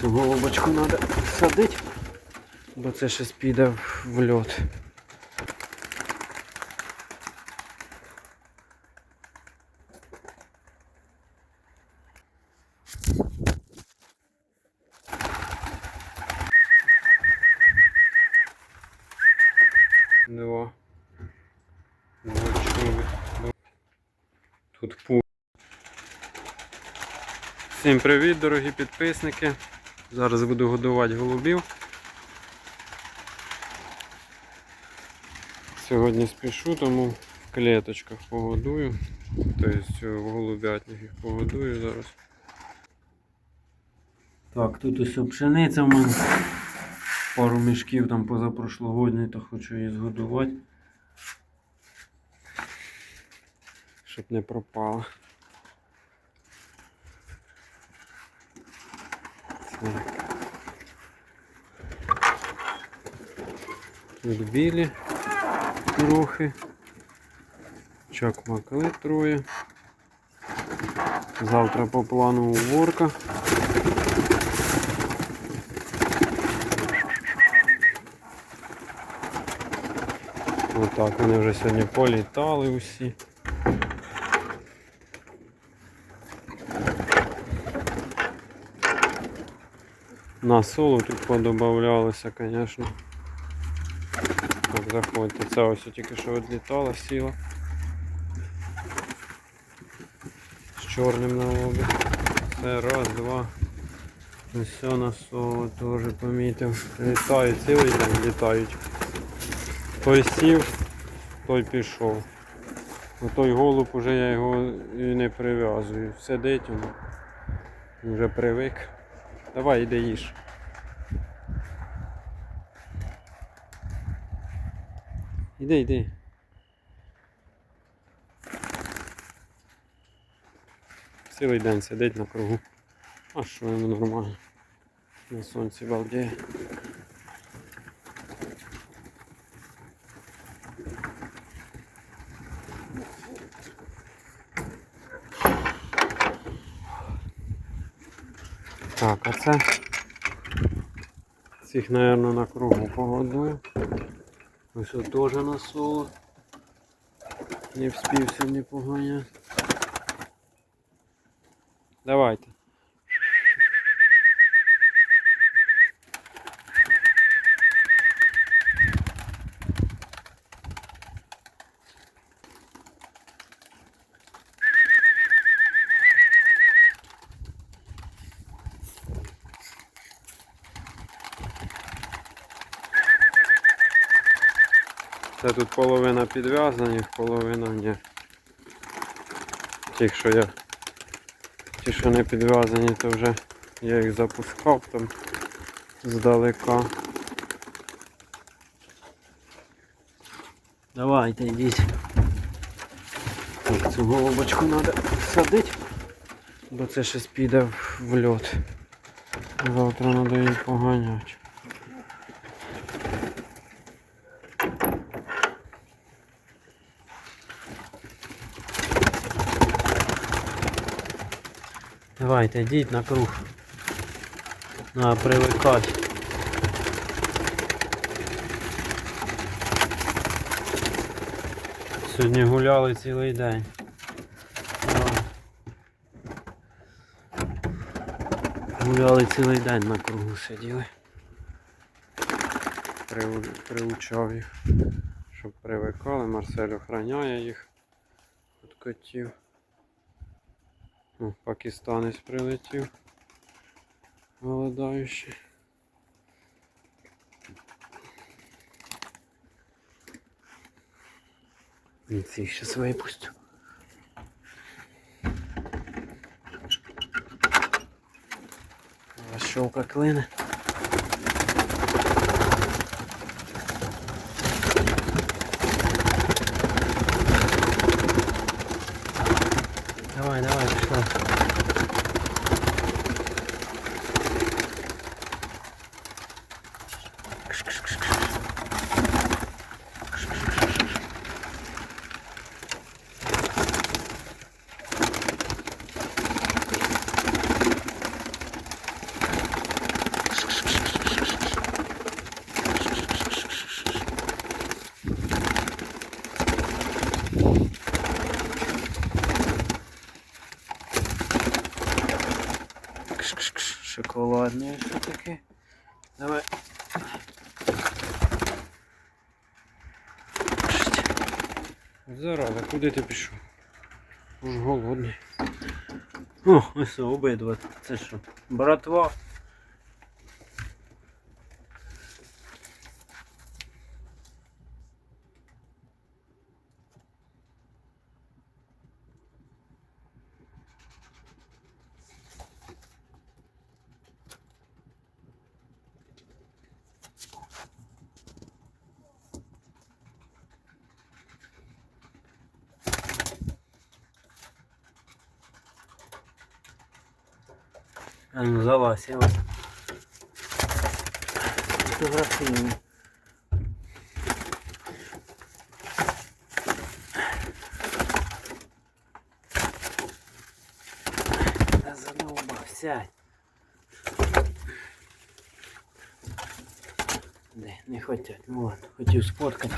Цю голубочку треба садити, бо це щось піде в- льот. Два. Два чоловік. Тут пу. Всім привіт, дорогі підписники. Зараз буду годувати голубів. Сьогодні спішу, тому в клеточках погодую. Тобто в голубятнях їх погодую зараз. Так, тут ось пшениця в мене. Пару мішків там позапрошлогодній, то хочу її згодувати. Щоб не пропала. Тут білі трохи. Чакмакли троє. Завтра по плану уборка. Отак вони вже сьогодні політали усі. На соло тут подобавлялося, звісно. Так, заходьте. Це ось тільки що відлітала, сіла. З чорним на лобі. Це раз, два. Ось на соло теж помітив. Літають цілий день літають. Той сів, той пішов. У той голуб уже я його і не прив'язую. Сидить він. Вже привик. Давай іди їж. Іди, іди. Цілий день сидить на кругу. А що йому нормально? На сонці балдіє. А цих, мабуть, на кругу погодую. Ось тут теж на соло. Не вспів сьогодні погоня. Давайте. Тут половина підв'язаних, половина ні. Ті, що я. Ті, що не підв'язані, то вже я їх запускав там здалека. Давайте йдіть. Так, цю голубочку треба садити, бо це щось піде в- в льот. Завтра треба її поганяти. Давайте, йдіть на круг. Надо привикати. Сьогодні гуляли цілий день. Гуляли цілий день на кругу сиділи. Приу- Приучав їх, щоб привикали. Марсель охороняє їх від котів. О, пакистанець прилетів. Голодаючий. І цих зараз випустю. Щелка клине. Давай, давай, пішла. Шоколадний що таке. Давай. Зараза, куди ти пішов? Уж голодний. О, ось обидва. Це що? Братва. А ну вас фотографую. Та задовбав, сядь. Не, не хотять, ну ладно, хотів сфоткати.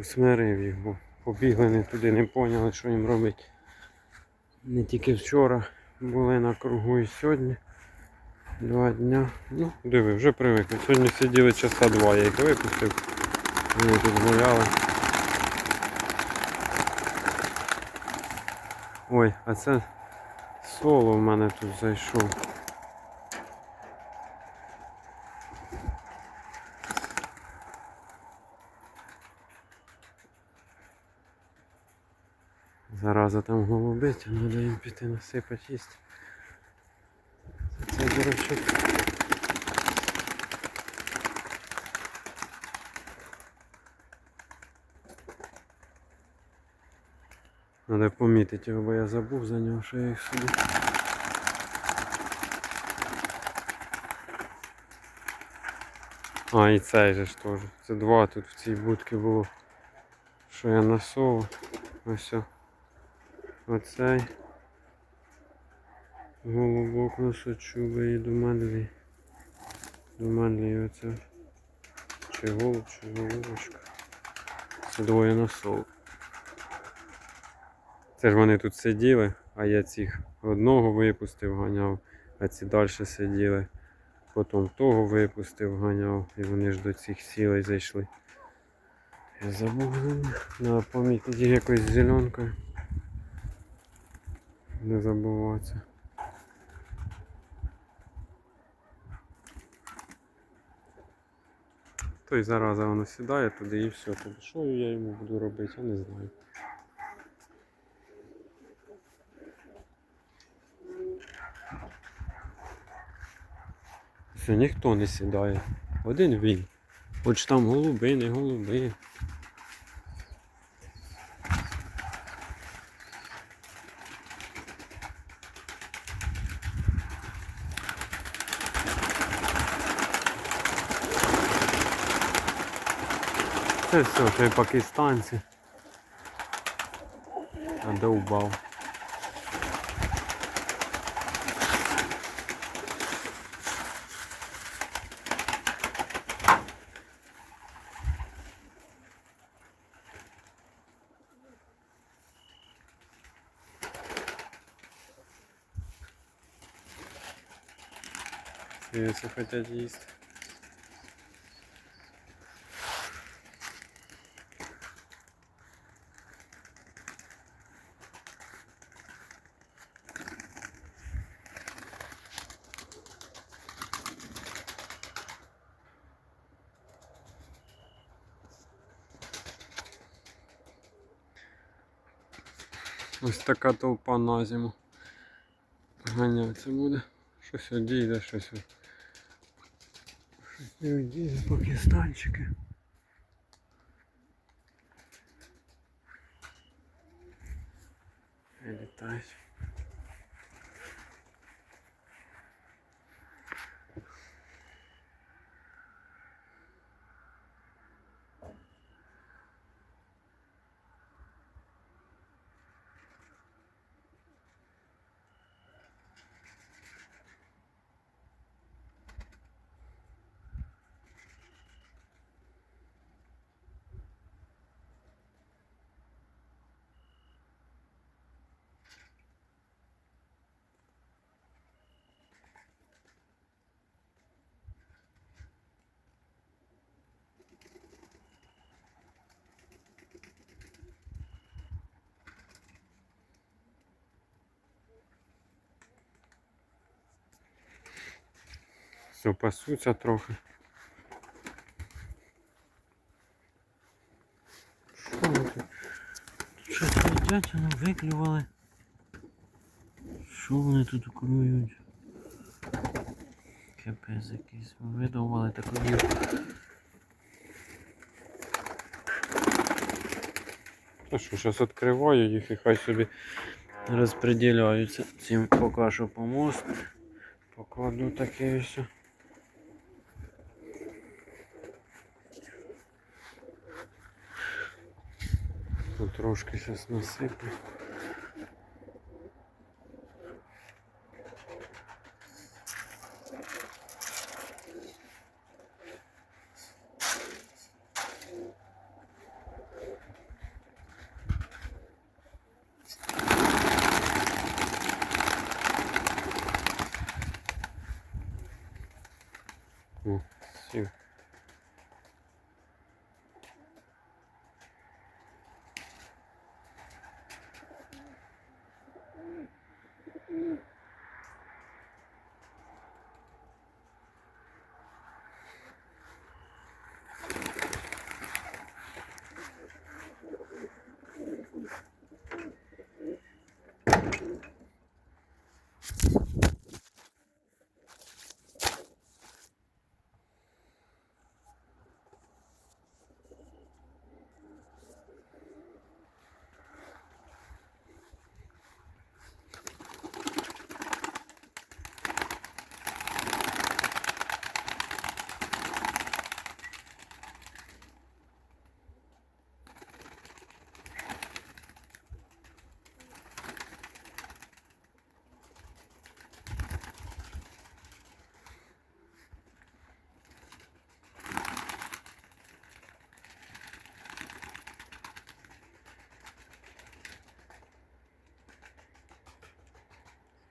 Усмирив бо побігли не туди, не поняли, що їм робити. Не тільки вчора були на кругу і сьогодні. Два дня. Ну, диви, вже привикли. Сьогодні сиділи часа два, я їх випустив. Вони тут гуляли. Ой, а це соло в мене тут зайшов. Зараза там голубить, треба їм піти насипати їсти. Це дурачок. Треба помітити його, бо я забув за нього, що я їх сюди. А, і цей же ж теж. Це два тут в цій будці було. Що я насовував. Ось. о. Оцей. Голубок носочубий і думанлі. Думанлі оце. Чи голуб, чи голубочка. Це двоє носов. Це ж вони тут сиділи, а я цих одного випустив, ганяв, а ці далі сиділи. Потім того випустив, ганяв, і вони ж до цих сілей зайшли. Я забув. Треба помітити їх зеленкою. Не забуватися. Той зараза воно сідає туди і все. Тобто, що я йому буду робити, я не знаю. Все, ніхто не сідає. Один він. Хоч там голуби, не голуби. Це все, ще й пакистанці. А довбав. Все хотят есть. Така толпа на зиму. Ганяться буде. Щось одійде, щось. Щось не одійде, пакистанчики. Літають. Все, пасуться трохи. Що вони тут? Щось їдять, вони виклювали. Що вони тут клюють? Капець якийсь. Видумали таку дірку. Ну що, зараз відкриваю їх і хай собі розподіляються. Цим поки що помост. Покладу таке все. Трошки зараз насиплю.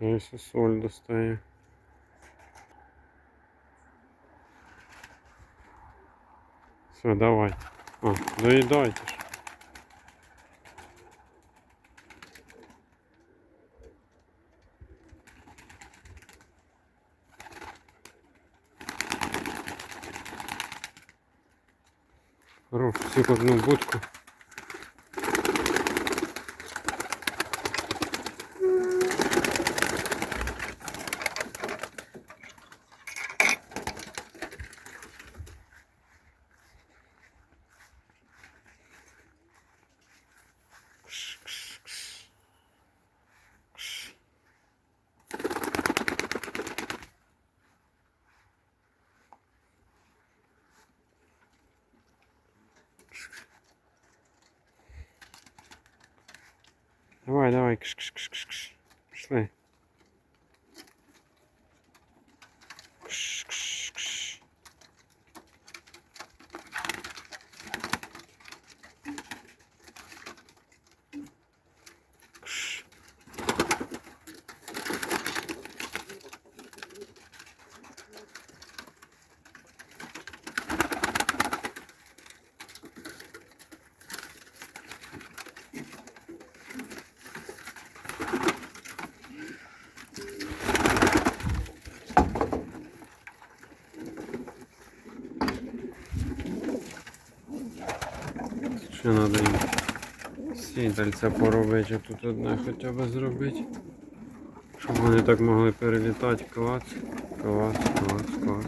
Ось і соль достає. Все, давай. О, доїдайте ж. Хорош, всіх в одну будку. Пішли. Треба їм сідальця поробити, а тут одне хоча б зробити. Щоб вони так могли перелітати. Клац, клац, клац, клац.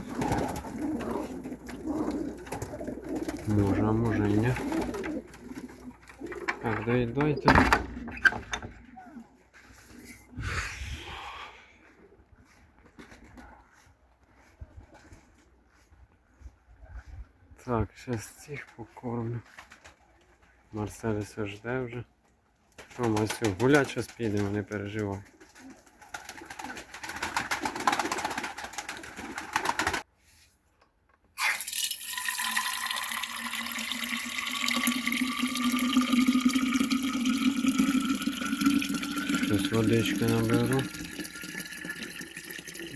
Може, а може і ні. Так, доїдайте. Так, зараз цих покормлю. Марселіс жде вже. Що, Масю, гулять зараз підемо, не переживай. Щось водички наберу.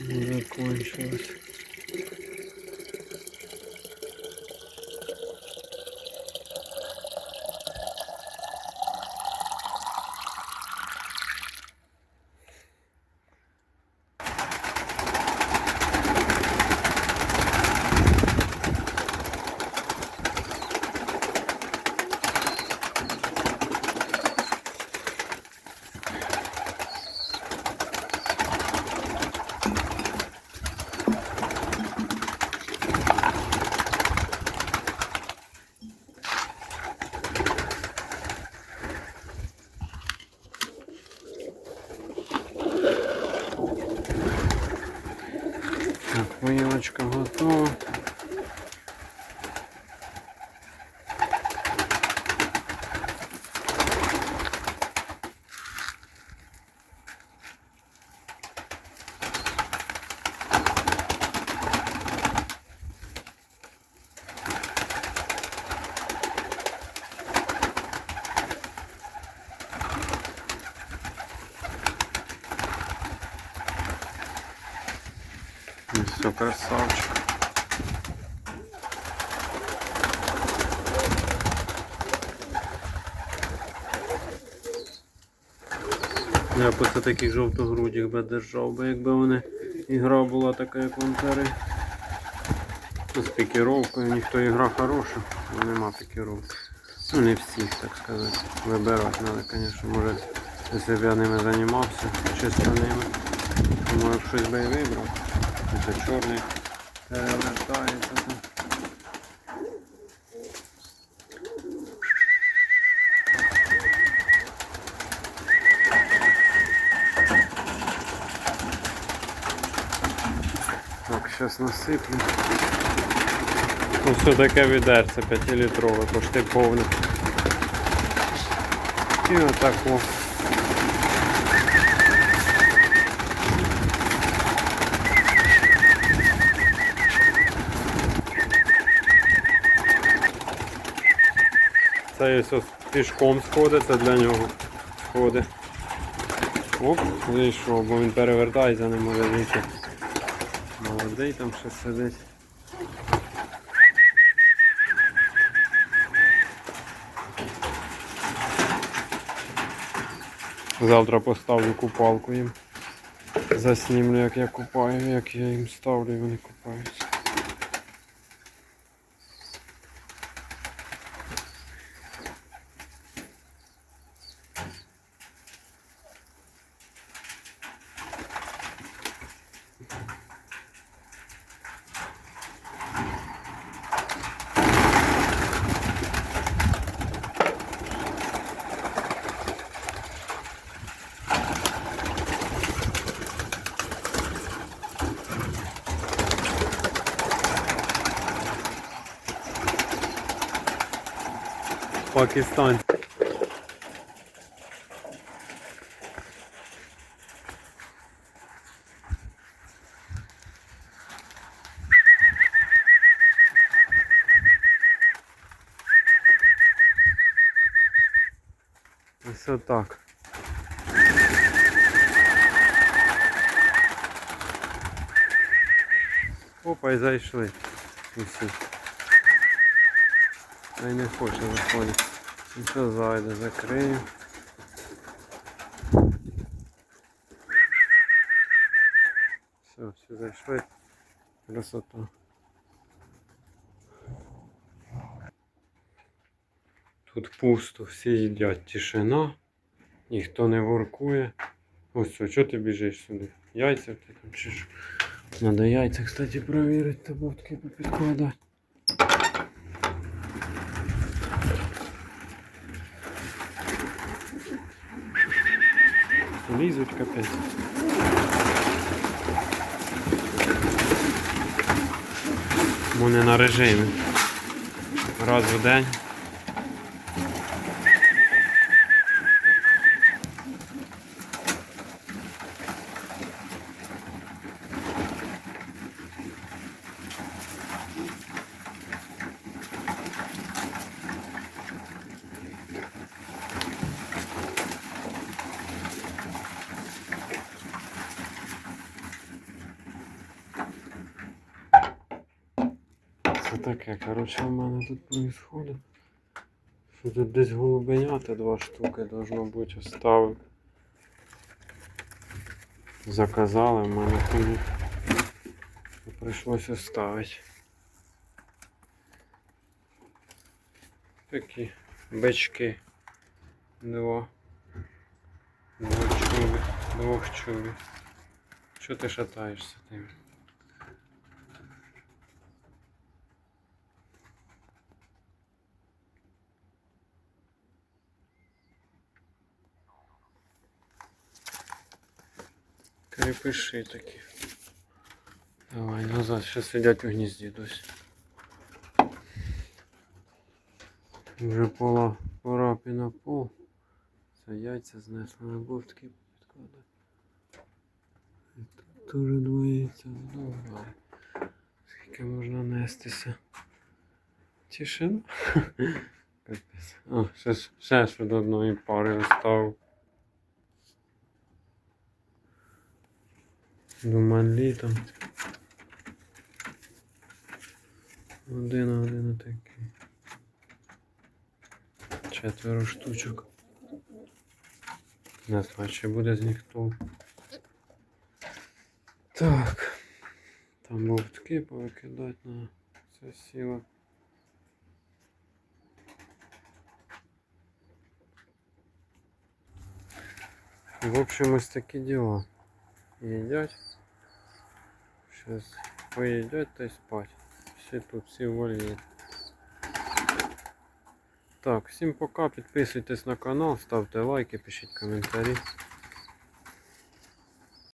Закончилось. Так, поїлочка готова. Ну все, красавчик. Я б оце таких жовтогрудіх би держав, би якби вони ігра була така, як. Ну, З пікіровкою, ніхто ігра хороша, але нема пікіровки. Ну не всіх, так сказати. Вибирати треба, звісно, може, якщо б я ними займався, чисто ними, то може щось би і вибрав. Це чорний перевертається. Зараз насиплю. Ну, все таке відерце 5-літрове, почти повне. І отак о. Це ось пішком сходить, це для нього сходи. Оп, вийшов, бо він перевертається, не може вийти. Молодий там ще сидить. Завтра поставлю купалку їм. Заснімлю, як я купаю, як я їм ставлю і вони купаються. Пакистан. Ось отак. Опа, і зайшли. Усі. Та й не хоче заходити. Ну що зайде, закрию. Все, всі зайшли. Красота. Тут пусто, всі їдять тишина, ніхто не воркує. Ось що, чого ти біжиш сюди? Яйця ти там чи що? Надо яйця, кстати, перевірити, та будки попідкладати. Лізуть капець. Вони на режимі. Раз в день. Це таке, коротше, у мене тут. Що тут десь голубенята два штуки должно бути оставив. Заказали, в мене тому прийшлося оставити. Такі бички. Два. Двох чубі. Двох чубі. Що ти шатаєшся тим? Крепиши такі. Давай назад, ще сидять у гнізді досі. Вже пола пора б і на пол. Це яйця знесли на бовтки підкладати. Тут теж двоє яйця здобували. Скільки можна нестися? Тишина. Капець. О, ще, ще ж від одної пари остав. Думаю, літом. Один один такий. Четверо штучок. Не знаю, чи буде з них толк. Так. Там бовтки повикидати на це сіло. В общем, ось такі діла. Їдять. Сейчас та спать. Все тут, всі вольні. Так, всім пока. Підписуйтесь на канал, ставте лайки, пишіть коментарі.